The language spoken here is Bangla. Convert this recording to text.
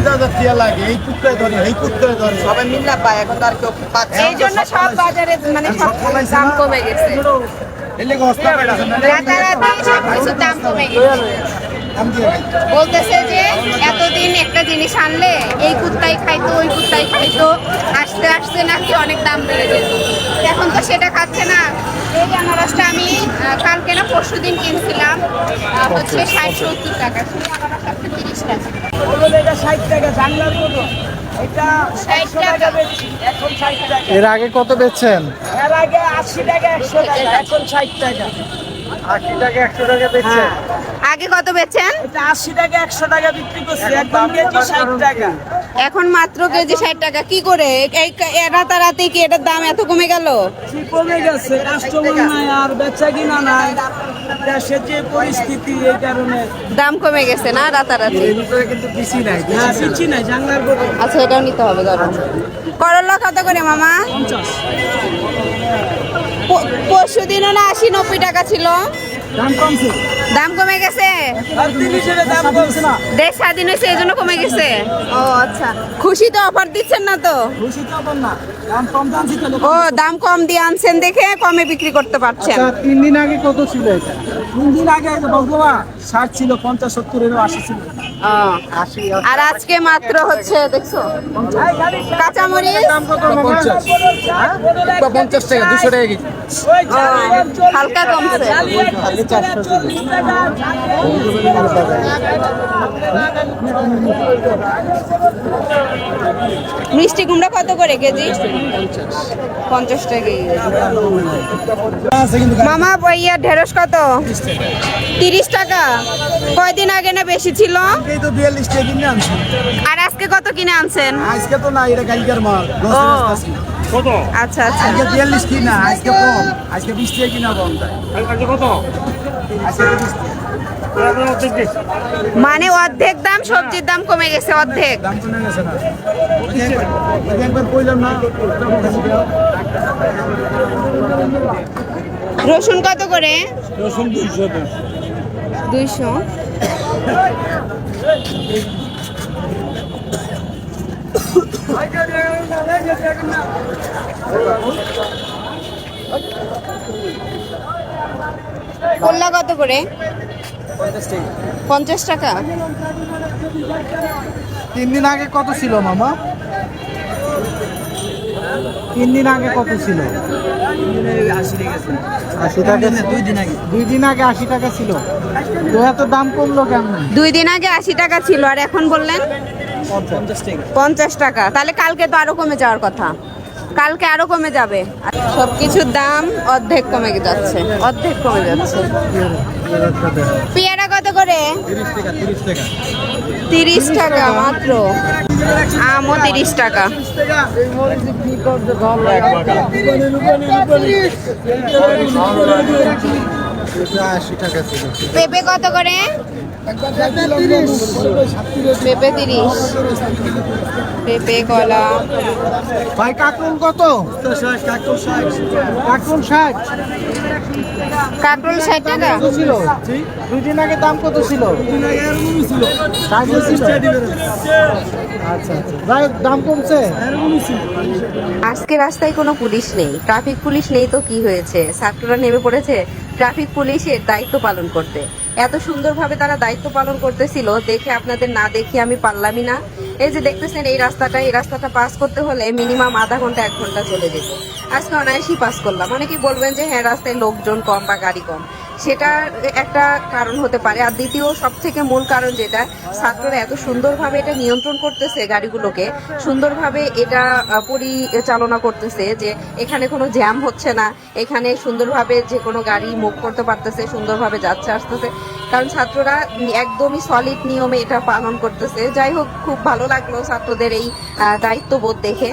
পঞ্চাশ হাজার টিয়া লাগে এই কুত্তায় ধরে এই কুত্তায় ধরে সবাই মিল্লা পায় এখন আর কেউ পাচ্ছে এই জন্য সব বাজারে মানে সব দাম কমে গেছে। হস্তা রাতারাতি সব দাম কমে গেছে। বলতেছে যে এতদিন একটা জিনিস আনলে এই কুত্তাই খাইতো ওই কুত্তাই খাইতো আস্তে আস্তে নাকি অনেক দাম বেড়ে যেত। এখন তো সেটা খাচ্ছে না। এই আনারসটা আমি কালকে না পরশু দিন কিনছিলাম। হচ্ছে ষাট সত্তর টাকা। শুধু আনারস হচ্ছে তিরিশ টাকা। এটা ষাট টাকা জানলার মতো এটা ষাট টাকা। এখন ষাট টাকা। এর আগে কত বেচছেন? এর আগে আশি টাকা একশো টাকা এখন ষাট টাকা। আশি টাকা একশো টাকা বেচছেন? আগে কত বেচেন এটা আশি টাকা একশো টাকা বিক্রি করছি একদম কেজি ষাট টাকা। এখন মাত্র কেজি ষাট টাকা। কি করে? এই রাতারাতি কি এটার দাম এত কমে গেল? কমে গেছে কাস্টমার নাই আর বেচা কিনা নাই। দেশের যে পরিস্থিতি এই কারণে। দাম কমে গেছে না রাতারাতি? এর কিন্তু বেশি নাই হ্যাঁ পিচ্ছি নাই। জানলার আচ্ছা এটাও নিতে হবে করলা কত করে মামা? পরশু দিনও না আশি নব্বই টাকা ছিল? দাম কমে গেছে? আর তিরিশের দাম দেশ স্বাধীন হয়েছে এই জন্য কমে গেছে? ও আচ্ছা। খুশি তো অফার দিচ্ছেন না তো? খুশি তো আবার না। দাম কম জানছি তো ও দাম কম দিয়ে আনছেন দেখে কমে বিক্রি করতে পারছেন। আচ্ছা তিন দিন আগে কত ছিল তিন দিন আগে ষাট ছিল পঞ্চাশ সত্তরেরও আশি ছিল। আর আজকে মাত্র হচ্ছে দেখছ? কাঁচামরিচ। পঞ্চাশ। পঞ্চাশ টাকা দুশো টাকা কেজি। হালকা কমছে। মিষ্টি কুমড়া কত করে কেজি? পঞ্চাশ টাকা কেজি। মামা বইয়া ঢেঁড়স কত? তিরিশ টাকা? কয়দিন আগে না বেশি ছিল? এই তো বিয়াল্লিশ টাকা কিনে আনছি। আর আজকে কত কিনে আনছেন? আজকে তো না এটা কালকের মাল। আজকে। আচ্ছা আচ্ছা। আজকে বিয়াল্লিশ কিনা আজকে কম। আজকে বিশ টাকা কিনা কম তাই। আজকে 20 মানে অর্ধেক দাম সবজির দাম কমে গেছে অর্ধেক। দাম কমে গেছে না। ওই একবার- ওই একবার কইলাম না রসুন কত করে? রসুন দুইশো। দুইশো। করলা কত করে? পঞ্চাশ টাকা? তিন দিন আগে কত ছিল মামা? তিন দিন আগে কত ছিল? আশি টাকা। দুই দিন আগে দুই দিন আগে। আশি টাকা ছিল। তো এত দাম কমলো কেমন? দুই দিন আগে আশি টাকা ছিল আর এখন বললেন? পঞ্চাশ টাকা। তাহলে কালকে তো আরও কমে যাওয়ার কথা। কালকে আরও কমে যাবে। আর সবকিছুর দাম অর্ধেক কমে যাচ্ছে। অর্ধেক কমে যাচ্ছে। করে? তিরিশ টাকা মাত্র। আমও তিরিশ টাকা। পেঁপে কত করে? পেঁপে তিরিশ। পেঁপে কলা। ভাই কাকুন কত? কাকুন ষাট। কাঁকরোল ষাট টাকা? ছিল? দুই দিন আগে দাম কত ছিল? আচ্ছা আচ্ছা। দাম কমছে? আজকে রাস্তায় কোনো পুলিশ নেই। ট্রাফিক পুলিশ নেই তো কি হয়েছে? ছাত্ররা নেমে পড়েছে? ট্রাফিক পুলিশের দায়িত্ব পালন করতে। এত সুন্দরভাবে তারা দায়িত্ব পালন করতেছিল, দেখে আপনাদের না দেখে আমি পারলামই না। এই যে দেখতেছেন, এই রাস্তাটা এই রাস্তাটা পাস করতে হলে মিনিমাম আধা ঘণ্টা, এক ঘণ্টা চলে যেত। আজকে অনায়াসই পাস করলাম। অনেকেই বলবেন যে হ্যাঁ রাস্তায় লোকজন কম বা গাড়ি কম। সেটা একটা কারণ হতে পারে। আর দ্বিতীয় সব থেকে মূল কারণ যেটা, ছাত্ররা এত সুন্দরভাবে এটা নিয়ন্ত্রণ করতেছে গাড়িগুলোকে, সুন্দরভাবে এটা পরিচালনা করতেছে যে এখানে কোনো জ্যাম হচ্ছে না, এখানে সুন্দরভাবে যে কোনো গাড়ি মুভ করতে পারতেছে, সুন্দরভাবে যাচ্ছে, আসতেছে। কারণ ছাত্ররা একদমই সলিড নিয়মে এটা পালন করতেছে। যাই হোক, খুব ভালো লাগল ছাত্রদের এই দায়িত্ববোধ দেখে।